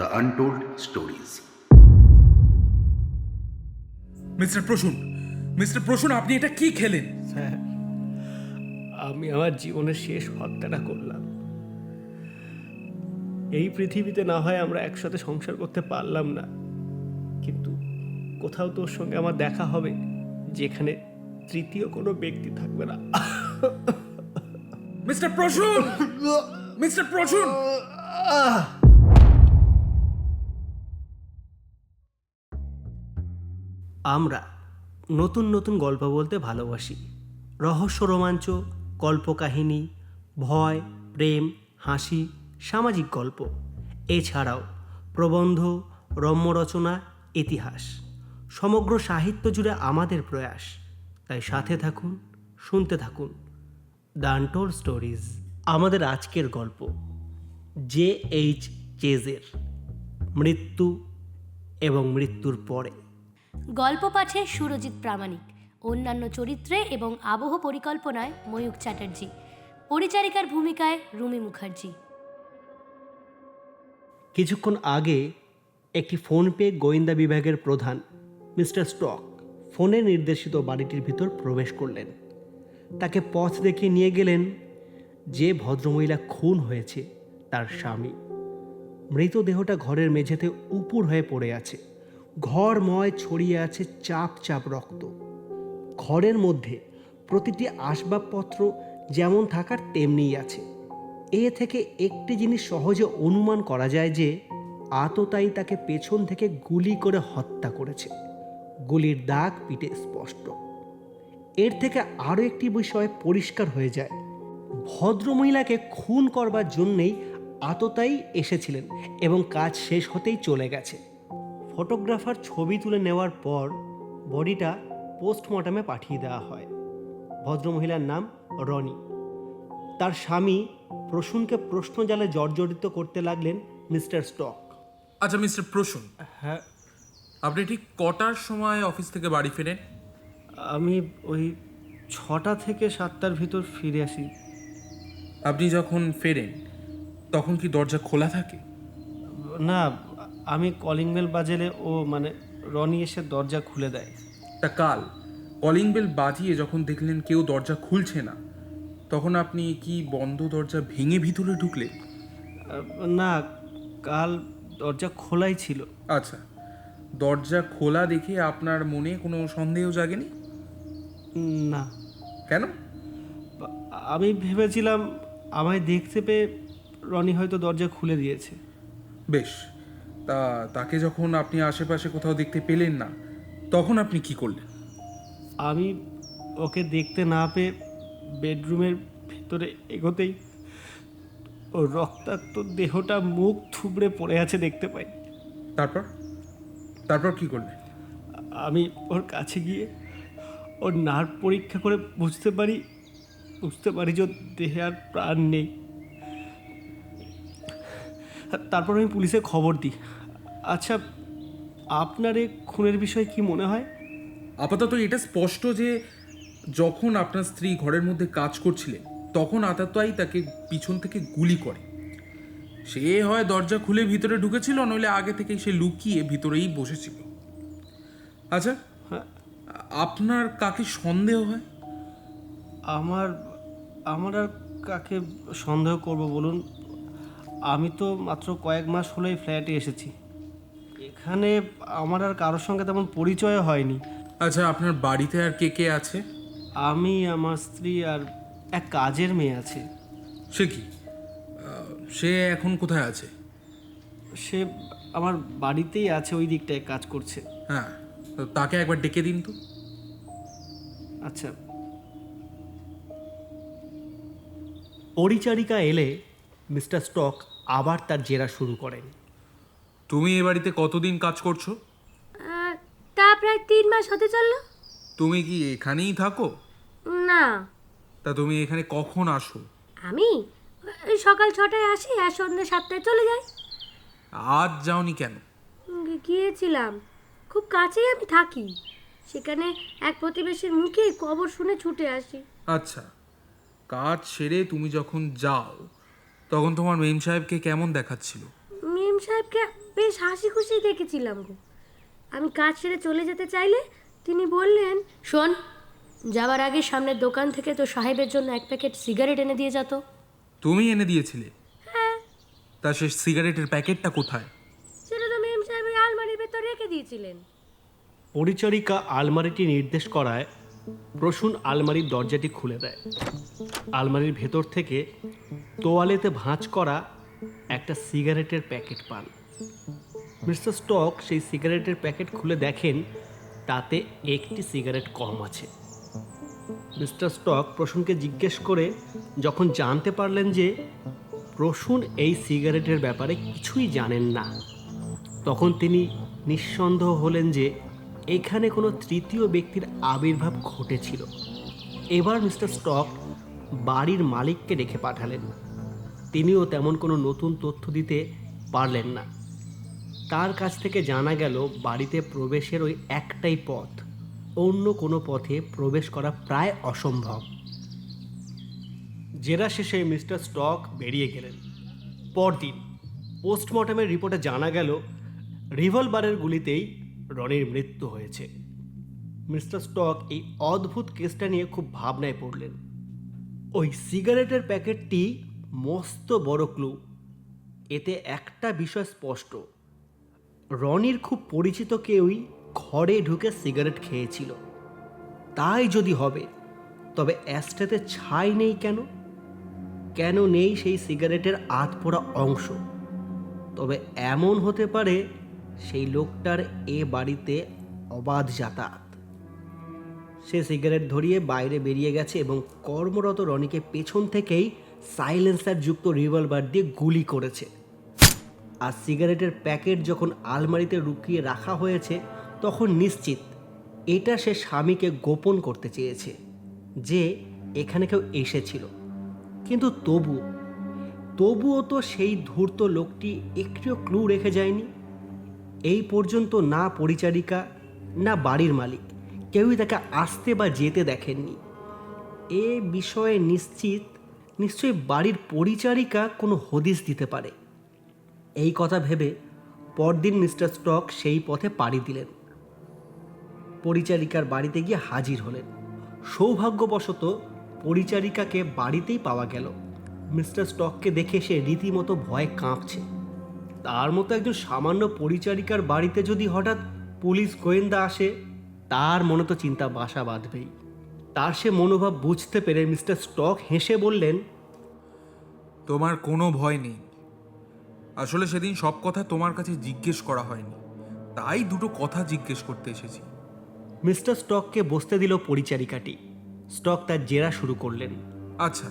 The untold stories mister Prasun mister Prasun আপনি এটা কি খেলেন? স্যার আমি আমার জীবনের শেষ হত্যাটা করলাম। এই পৃথিবীতে না হয় আমরা একসাথে সংসার করতে পারলাম না কিন্তু কোথাও তোর সঙ্গে আমার দেখা হবে যেখানে তৃতীয় কোনো ব্যক্তি থাকবে না। মিস্টার প্রসূন মিস্টার প্রসূন আমরা নতুন নতুন গল্প বলতে ভালোবাসি। রহস্য, রোমাঞ্চ, কল্পকাহিনী, ভয়, প্রেম, হাসি, সামাজিক গল্প। এছাড়াও প্রবন্ধ রম্যরচনা ইতিহাস। সমগ্র সাহিত্য জুড়ে আমাদের প্রয়াস। তাই সাথে থাকুন, শুনতে থাকুন। দান্টোর স্টোরিজ, আমাদের আজকের গল্প। জে এইচ চেজের, মৃত্যু এবং মৃত্যুর পরে। গল্প পাঠে সুরজিৎ প্রামাণিক, অন্যান্য চরিত্রে এবং আবহ পরিকল্পনায় ময়ূক চ্যাটার্জি, পরিচারিকার ভূমিকায় রুমি মুখার্জি। কিছুক্ষণ আগে একটি ফোন ফোনপে গোয়েন্দা বিভাগের প্রধান মিস্টার স্টক ফোনে নির্দেশিত বাড়িটির ভিতর প্রবেশ করলেন। তাকে পথ দেখে নিয়ে গেলেন যে ভদ্রমহিলা খুন হয়েছে তার স্বামী। মৃতদেহটা ঘরের মেঝেতে উপুর হয়ে পড়ে আছে। ঘরময় ছড়িয়ে আছে চাপ চাপ রক্ত। ঘরের মধ্যে প্রতিটি আসবাবপত্র যেমন থাকার তেমনিই আছে। এ থেকে একটি জিনিস সহজে অনুমান করা যায় যে, আততায়ী তাকে পেছন থেকে গুলি করে হত্যা করেছে। গুলির দাগ পিঠে স্পষ্ট। এর থেকে আরও একটি বিষয় পরিষ্কার হয়ে যায়। ভদ্রমহিলাকে খুন করবার জন্যেই আততায়ী এসেছিলেন এবং কাজ শেষ হতেই চলে গেছে। ফটোগ্রাফার ছবি তুলে নেওয়ার পর বডিটা পোস্টমর্টমে পাঠিয়ে দেওয়া হয়। ভদ্রমহিলার নাম রনি। তার স্বামী প্রসূনকে প্রশ্নজালে জর্জরিত করতে লাগলেন মিস্টার স্টক। আচ্ছা মিস্টার প্রসূন। হ্যাঁ। আপনি ঠিক কটার সময় অফিস থেকে বাড়ি ফেরেন? আমি ওই ছটা থেকে সাতটার ভিতর ফিরে আসি। আপনি যখন ফেরেন তখন কি দরজা খোলা থাকে? না আমি কলিং বেল বাজালে ও মানে রনি এসে দরজা খুলে দেয়। তা কাল কলিং বেল বাজিয়ে যখন দেখলেন কেউ দরজা খুলছে না তখন আপনি কি বন্ধ দরজা ভেঙে ভিতরে ঢুকলেন আহ, না কাল দরজা খোলাই ছিল। আচ্ছা দরজা খোলা দেখে আপনার মনে কোনো সন্দেহ জাগেনি? না। কেন? আমি ভেবেছিলাম আমায় দেখতে পেয়ে রনি হয়তো দরজা খুলে দিয়েছে। বেশ তা তাকে যখন আপনি আশেপাশে কোথাও দেখতে পেলেন না তখন আপনি কি করলেন? আমি ওকে দেখতে না পেয়ে বেডরুমের ভেতরে এগোতেই ওর রক্তাক্ত দেহটা মুখ থুবড়ে পড়ে আছে দেখতে পাই। তারপর? তারপর কি করলেন? আমি ওর কাছে গিয়ে ওর নার্ভ পরীক্ষা করে বুঝতে পারি বুঝতে পারি যে দেহে আর প্রাণ নেই। তারপর আমি পুলিশে খবর দিই। আচ্ছা আপনার এই খুনের বিষয়ে কি মনে হয়? আপাতত এটা স্পষ্ট যে যখন আপনার স্ত্রী ঘরের মধ্যে কাজ করছিলেন তখন আতাতাই তাকে পিছন থেকে গুলি করে। সে হয় দরজা খুলে ভিতরে ঢুকেছিল নইলে আগে থেকেই সে লুকিয়ে ভিতরেই বসেছিল। আচ্ছা হ্যাঁ। আপনার কাকে সন্দেহ হয়? আমার আমার আর কাকে সন্দেহ করব বলুন? আমি তো মাত্র কয়েক মাস হলেই ফ্ল্যাটে এসেছি। এখানে আমার আর কারোর সঙ্গে তেমন পরিচয় হয়নি। আচ্ছা আপনার বাড়িতে আর কে কে আছে? আমি আমার স্ত্রী আর এক কাজের মেয়ে আছে। সে কি? সে এখন কোথায় আছে? সে আমার বাড়িতেই আছে ওই দিকটায় কাজ করছে। হ্যাঁ তো তাকে একবার ডেকে দিন তো। আচ্ছা। পরিচারিকা এলে মিস্টার স্টক আবার তার জেরা শুরু করেন। তুমি এ বাড়িতে কতদিন কাজ করছ? তা প্রায় তিন মাস হতে চলল। তুমি কি এখানেই থাকো? না। তা তুমি এখানে কখন আসো? আমি ওই সকাল ছটায় আসি আর সন্ধ্যে সাতটায় চলে যাই। আজ যাওনি কেন? গিয়েছিলাম। খুব কাছেই আমি থাকি। সেখানে এক প্রতিবেশীর মুখে কবর শুনে ছুটে আসি। আচ্ছা কাজ সেরে তুমি যখন যাও তখন তোমার মেম সাহেবকে কেমন দেখাচ্ছিল? বেশ হাসি খুশি দেখেছিলাম গো। আমি কাজ সেরে চলে যেতে চাইলে তিনি বললেন শোন যাবার আগে সামনের দোকান থেকে তো সাহেবের জন্য এক প্যাকেট সিগারেট এনে দিয়ে যেত তুমি এনে দিয়েছিলে? হ্যাঁ। তা সে সিগারেটের প্যাকেটটা কোথায়? সেটা তো মেম সাহেব ওই আলমারির ভেতর রেখে দিয়েছিলেন। পরিচারিকা আলমারিটি নির্দেশ করায় প্রসূন আলমারির দরজাটি খুলে দেয়। আলমারির ভেতর থেকে তোয়ালেতে ভাঁজ করা একটা সিগারেটের প্যাকেট পান। মিস্টার স্টক সেই সিগারেটের প্যাকেট খুলে দেখেন, তাতে একটি সিগারেট কম আছে। মিস্টার স্টক প্রসূনকে জিজ্ঞেস করে, যখন জানতে পারলেন যে প্রসূন এই সিগারেটের ব্যাপারে কিছুই জানেন না, তখন তিনি নিঃসন্দেহ হলেন যে এখানে কোনো তৃতীয় ব্যক্তির আবির্ভাব ঘটেছিল। এবার মিস্টার স্টক বাড়ির মালিককে ডেকে পাঠালেন। তিনিও তেমন কোনো নতুন তথ্য দিতে পারলেন না। তার কাছ থেকে জানা গেল বাড়িতে প্রবেশের ওই একটাই পথ। অন্য কোনো পথে প্রবেশ করা প্রায় অসম্ভব। জেরা শেষে মিস্টার স্টক বেরিয়ে গেলেন। পরদিন পোস্টমর্টমের রিপোর্টে জানা গেল, রিভলভারের গুলিতেই রনির মৃত্যু হয়েছে। মিস্টার স্টক এই অদ্ভুত কেসটা নিয়ে খুব ভাবনায় পড়লেন। ওই সিগারেটের প্যাকেটটি মস্ত বড় ক্লু। এতে একটা বিষয় স্পষ্ট। রনির খুব পরিচিত কেউই ঘরে ঢুকে সিগারেট খেয়েছিল। তাই যদি হবে, তবে অ্যাস্ট্রেতে ছাই নেই কেন? কেন নেই সেই সিগারেটের আধ পোড়া অংশ? তবে এমন হতে পারে সেই লোকটার এ বাড়িতে অবাধ যাতায়াত। সে সিগারেট ধরিয়ে বাইরে বেরিয়ে গেছে এবং কর্মরত রনিকে পেছন থেকেই সাইলেন্সার যুক্ত রিভলভার দিয়ে গুলি করেছে। আর সিগারেটের প্যাকেট যখন আলমারিতে লুকিয়ে রাখা হয়েছে, তখন নিশ্চিত এটা সে স্বামীকে গোপন করতে চেয়েছে যে এখানে কেউ এসেছিল। কিন্তু তবু, তবুও তো সেই ধূর্ত লোকটি একটিও ক্লু রেখে যায়নি। এই পর্যন্ত না পরিচারিকা, না বাড়ির মালিক, কেউই তাকে আসতে বা যেতে দেখেননি। এ বিষয়ে নিশ্চিত, নিশ্চয়ই বাড়ির পরিচারিকা কোনো হদিস দিতে পারে। এই কথা ভেবে পরদিন মিস্টার স্টক সেই পথে পাড়ি দিলেন। পরিচারিকার বাড়িতে গিয়ে হাজির হলেন। সৌভাগ্যবশত পরিচারিকাকে বাড়িতেই পাওয়া গেল। মিস্টার স্টককে দেখে সে রীতিমতো ভয়ে কাঁপছে। তার মতো একজন সামান্য পরিচারিকার বাড়িতে যদি হঠাৎ পুলিশ গোয়েন্দা আসে, তার মনে তো চিন্তা বাসা বাঁধবেই। তার সে মনোভাব বুঝতে পেরে মিস্টার স্টক হেসে বললেন, তোমার কোনো ভয় নেই। আসলে সেদিন সব কথা তোমার কাছে জিজ্ঞেস করা হয়নি। তাই দুটো কথা জিজ্ঞেস করতে এসেছি। মিস্টার স্টককে বসতে দিল পরিচারিকাটি। স্টক তার জেরা শুরু করলেন। আচ্ছা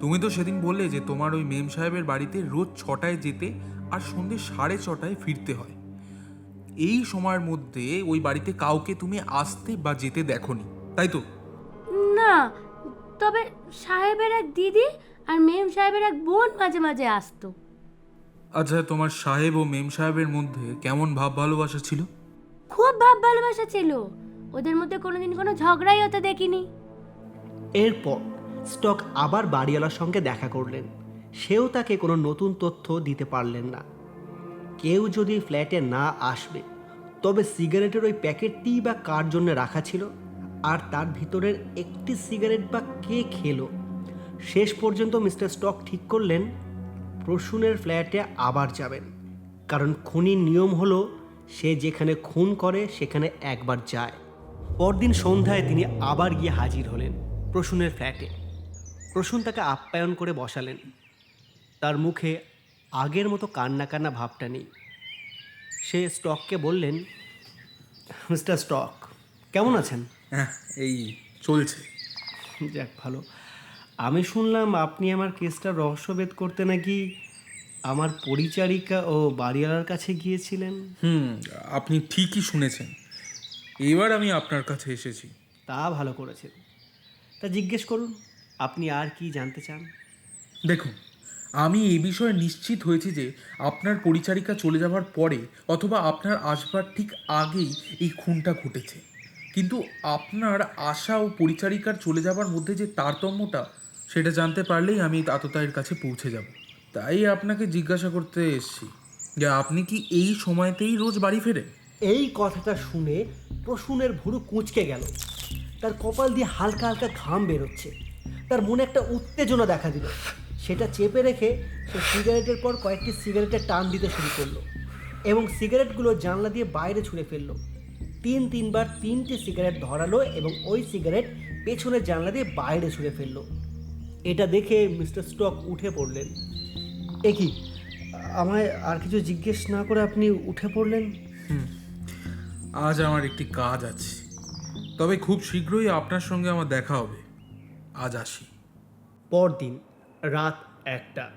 তুমি তো সেদিন বললে যে তোমার ওই মেম সাহেবের বাড়িতে রোজ ছটায় যেতে আর সন্ধ্যে সাড়ে ছটায় ফিরতে হয়। এই সময়ের মধ্যে ওই বাড়িতে কাউকে তুমি আসতে বা যেতে দেখোনি তাই তো? না তবে সাহেবের এক দিদি আর মেম সাহেবের এক বোন মাঝে মাঝে আসতো। আচ্ছা তোমার সাহেব ও মেম সাহেবের মধ্যে কেমন ভাব ভালোবাসা ছিল? খুব ভাব ভালোবাসা ছিল। ওদের মধ্যে কোনোদিন কোনো ঝগড়াই হতে দেখিনি। এরপর স্টক আবার বাড়িওয়ালার সঙ্গে দেখা করলেন। সেও তাকে কোনো নতুন তথ্য দিতে পারলেন না। কেউ যদি ফ্ল্যাটে না আসবে তবে সিগারেটের ওই প্যাকেটটি বা কার জন্য রাখা ছিল? আর তার ভিতরের একটি সিগারেট বা কে খেলো? শেষ পর্যন্ত মিস্টার স্টক ঠিক করলেন প্রসূনের ফ্ল্যাটে আবার যাবেন। কারণ খুনির নিয়ম হলো সে যেখানে খুন করে সেখানে একবার যায়। পরদিন সন্ধ্যায় তিনি আবার গিয়ে হাজির হলেন প্রসূনের ফ্ল্যাটে। প্রসূন তাকে আপ্যায়ন করে বসালেন। তার মুখে আগের মতো কান্না কান্না ভাবটা নেই। সে স্টককে বললেন মিস্টার স্টক কেমন আছেন? হ্যাঁ এই চলছে। যাক ভালো। আমি শুনলাম আপনি আমার কেসটা রহস্যভেদ করতে নাকি আমার পরিচারিকা ও বাড়িওয়ালার কাছে গিয়েছিলেন? হুম আপনি ঠিকই শুনেছেন। এবার আমি আপনার কাছে এসেছি। তা ভালো করেছেন। তা জিজ্ঞেস করুন আপনি আর কি জানতে চান? দেখুন আমি এ বিষয়ে নিশ্চিত হয়েছি যে আপনার পরিচারিকা চলে যাওয়ার পরে অথবা আপনার আসবার ঠিক আগেই এই খুনটা ঘটেছে। কিন্তু আপনার আশা ও পরিচারিকার চলে যাবার মধ্যে যে তারতম্যটা সেটা জানতে পারলেই আমি আততায়ীর কাছে পৌঁছে যাব। তাই আপনাকে জিজ্ঞাসা করতে এসেছি যে আপনি কি এই সময়তেই রোজ বাড়ি ফেরেন? এই কথাটা শুনে প্রসূনের ভুরু কুঁচকে গেল। তার কপাল দিয়ে হালকা হালকা ঘাম বেরোচ্ছে। তার মনে একটা উত্তেজনা দেখা দিল। সেটা চেপে রেখে সে সিগারেটের পর কয়েকটি সিগারেটে টান দিতে শুরু করল এবং সিগারেটগুলো জানলা দিয়ে বাইরে ছুঁড়ে ফেলল। তিন তিনবার তিনটে সিগারেট ধরালো এবং ওই সিগারেট পেছনের জানলা দিয়ে বাইরে ছুঁড়ে ফেলল। এটা দেখে মিস্টার স্টক উঠে পড়লেন। এ কি আমায় আর কিছু জিজ্ঞেস না করে আপনি উঠে পড়লেন? আজ আমার একটি কাজ আছে। তবে খুব শীঘ্রই আপনার সঙ্গে আমার দেখা হবে। আজ আসি। পরদিন রাত একটা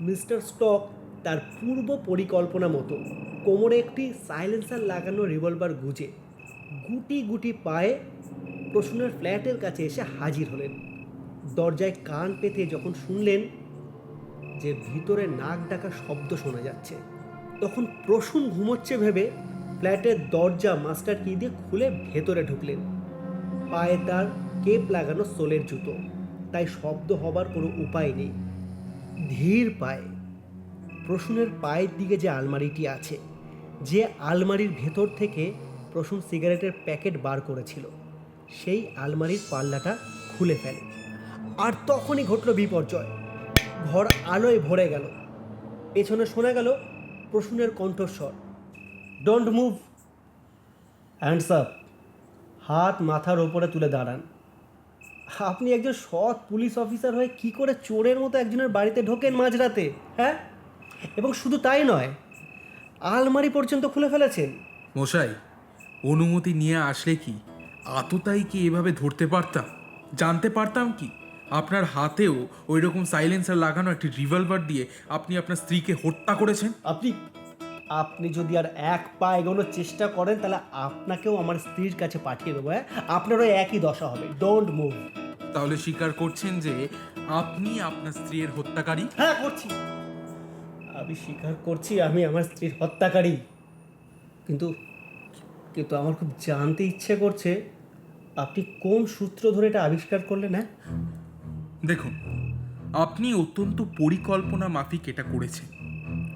মিস্টার স্টক তার পূর্ব পরিকল্পনা মতো কোমরে একটি সাইলেন্সার লাগানো রিভলভার গুজে গুটি গুটি পায়ে প্রসূনের ফ্ল্যাটের কাছে এসে হাজির হলেন। দরজায় কান পেতে যখন শুনলেন যে ভিতরে নাক ডাকা শব্দ শোনা যাচ্ছে, তখন প্রসূন ঘুমোচ্ছে ভেবে ফ্ল্যাটের দরজা মাস্টার কি দিয়ে খুলে ভেতরে ঢুকলেন। পায়ে তার কেপ লাগানো সোলের জুতো, তাই শব্দ হবার কোনো উপায় নেই। ধীর পায়ে, প্রসূনের পায়ের দিকে যে আলমারিটি আছে, যে আলমারির ভেতর থেকে প্রসূন সিগারেটের প্যাকেট বার করেছিল, সেই আলমারির পাল্লাটা খুলে ফেলে। আর তখনই ঘটল বিপর্যয়। ঘর আলোয় ভরে গেল। পেছনে শোনা গেল প্রসূনের কণ্ঠস্বর। ডোন্ট মুভ হ্যান্ডস আপ হাত মাথার ওপরে তুলে দাঁড়ান। আপনি একজন সৎ পুলিশ অফিসার হয়ে কি করে চোরের মতো একজনের বাড়িতে ঢোকেন মাঝরাতে হ্যাঁ? এবং শুধু তাই নয়, আলমারি পর্যন্ত খুলে ফেলেছেন? মশাই, অনুমতি নিয়ে আসলে কি? আততাই কি এভাবে ধরতে পারতাম? জানতে পারতাম কি? আপনার হাতেও ওই রকম সাইলেন্সার লাগানো একটি রিভলভার দিয়ে আপনি আপনার স্ত্রীকে হত্যা করেছেন? আপনি আপনি যদি আর এক পা এগোনোর চেষ্টা করেন তাহলে আপনাকেও আমার স্ত্রীর কাছে পাঠিয়ে দেবো হ্যাঁ? আপনারও একই দশা হবে। ডোন্ট মুভ তাহলে স্বীকার করছেন যে আপনি আপনার স্ত্রীর হত্যাকারী? হ্যাঁ করছি। আমি স্বীকার করছি আমি আমার স্ত্রীর হত্যাকারী। কিন্তু কিন্তু আমার খুব জানতে ইচ্ছে করছে আপনি কোন সূত্র ধরে এটা আবিষ্কার করলেন হ্যাঁ? দেখুন, আপনি অত্যন্ত পরিকল্পনা মাফিক এটা করেছেন।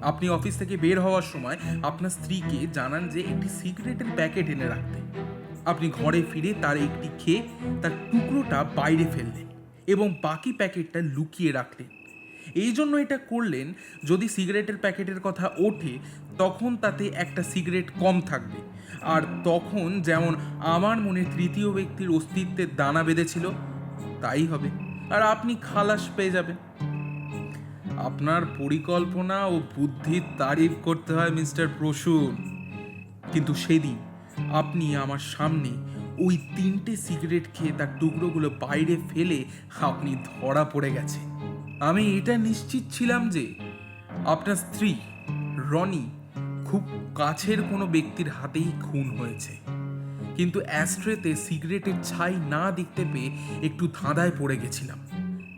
আপনি অফিস থেকে বের হওয়ার সময় আপনার স্ত্রীকে জানান যে একটি সিগারেটের প্যাকেট এনে রাখতে। আপনি ঘরে ফিরে তার একটি খেয়ে তার টুকরোটা বাইরে ফেললেন এবং বাকি প্যাকেটটা লুকিয়ে রাখলেন। এই জন্য এটা করলেন, যদি সিগারেটের প্যাকেটের কথা ওঠে, তখন তাতে একটা সিগারেট কম থাকবে। আর তখন যেমন আমার মনে তৃতীয় ব্যক্তির অস্তিত্বের দানা বেঁধেছিল, তাই হবে। আর আপনি খালাস পেয়ে যাবেন। আপনার পরিকল্পনা ও বুদ্ধির তারিফ করতে হয় মিস্টার প্রসূন। কিন্তু সেদিন আপনি আমার সামনে ওই তিনটে সিগারেট খেয়ে তার টুকরোগুলো বাইরে ফেলে আপনি ধরা পড়ে গেছে আমি এটা নিশ্চিত ছিলাম যে আপনার স্ত্রী রনি খুব কাছের কোনো ব্যক্তির হাতেই খুন হয়েছে। কিন্তু অ্যাস্ট্রেতে সিগারেটের ছাই না দেখতে পেয়ে একটু ধাঁধায় পড়ে গেছিলাম।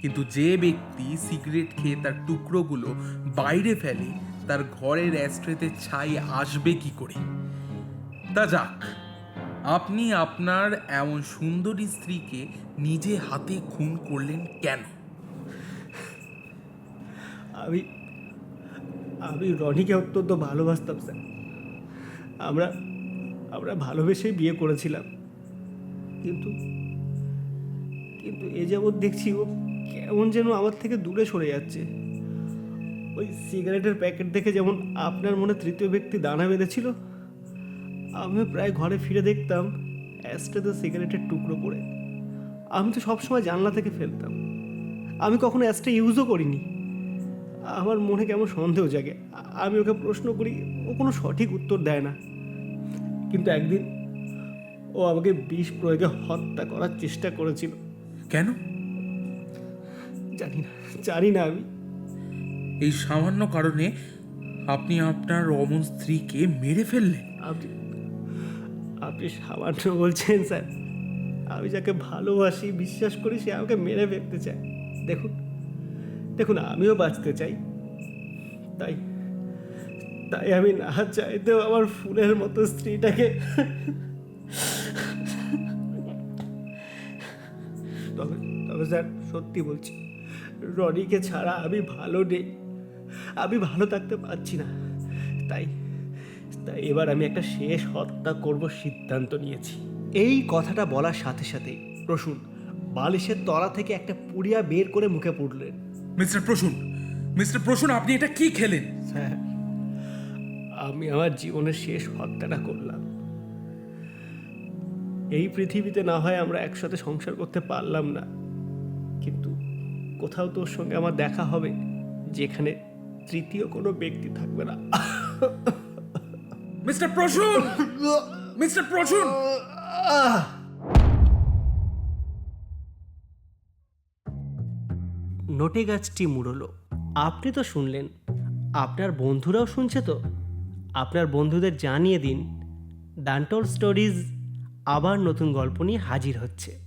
কিন্তু যে ব্যক্তি সিগারেট খেয়ে তার টুকরোগুলো বাইরে ফেলে, তার ঘরের অ্যাস্ট্রেতে ছাই আসবে কি করে? তা যাক, আপনি আপনার এমন সুন্দরী স্ত্রীকে নিজে হাতে খুন করলেন কেন? আমি আমি রনিকে অত্যন্ত ভালোবাসতাম, স্যার। আমরা আমরা ভালোবেসেই বিয়ে করেছিলাম। কিন্তু কিন্তু এ যাবৎ দেখছি ও কেমন যেন আমার থেকে দূরে সরে যাচ্ছে। ওই সিগারেটের প্যাকেট দেখে যেমন আপনার মনে তৃতীয় ব্যক্তি দানা বেঁধেছিল, আমি প্রায় ঘরে ফিরে দেখতাম অ্যাস্ট্রেতে সিগারেটের টুকরো পড়ে আমি তো সবসময় জানলা থেকে ফেলতাম। আমি কখনো অ্যাস্ট্রে ইউজও করিনি। আমার মনে কেমন সন্দেহ জাগে। আমি ওকে প্রশ্ন করি, ও কোনো সঠিক উত্তর দেয় না। কিন্তু একদিন ও আমাকে বিষ প্রয়োগে হত্যা করার চেষ্টা করেছিল। কেন? জানি না জানি না আমি। এই সামান্য কারণে আপনি আপনার অমন স্ত্রীকে মেরে ফেললেন। আপনি আপনি সামান্য বলছেন স্যার। আমি যাকে ভালোবাসি বিশ্বাস করি সে আমাকে মেরে ফেলতে চায়। দেখুন দেখুন আমিও বাঁচতে চাই। তাই তাই আমি না চাইতেও আমার ফুলের মতো স্ত্রীটাকে তবে তবে স্যার সত্যি বলছি রনিকে ছাড়া আমি ভালো নেই। আমি ভালো থাকতে পারছি না। তাই তাই এবার আমি একটা শেষ হত্যা করব সিদ্ধান্ত নিয়েছি। এই কথাটা বলার সাথে সাথে প্রসূন বালিশের তলা থেকে একটা পুড়িয়া বের করে মুখে পুড়লেন। মিস্টার প্রসূন মিস্টার প্রসূন আপনি এটা কি খেলেন? স্যার আমি আমার জীবনের শেষ হত্যাটা করলাম। এই পৃথিবীতে না হয় আমরা একসাথে সংসার করতে পারলাম না। কিন্তু কোথাও তোর সঙ্গে আমার দেখা হবে যেখানে তৃতীয় কোনো ব্যক্তি থাকবে না। মিস্টার প্রসূন! মিস্টার প্রসূন! নোটে গাছটি মুড়লো। আপনি তো শুনলেন আপনার বন্ধুরাও শুনছে তো? আপনার বন্ধুদের জানিয়ে দিন ডান্টল স্টোরিজ আবার নতুন গল্প নিয়ে হাজির হচ্ছে।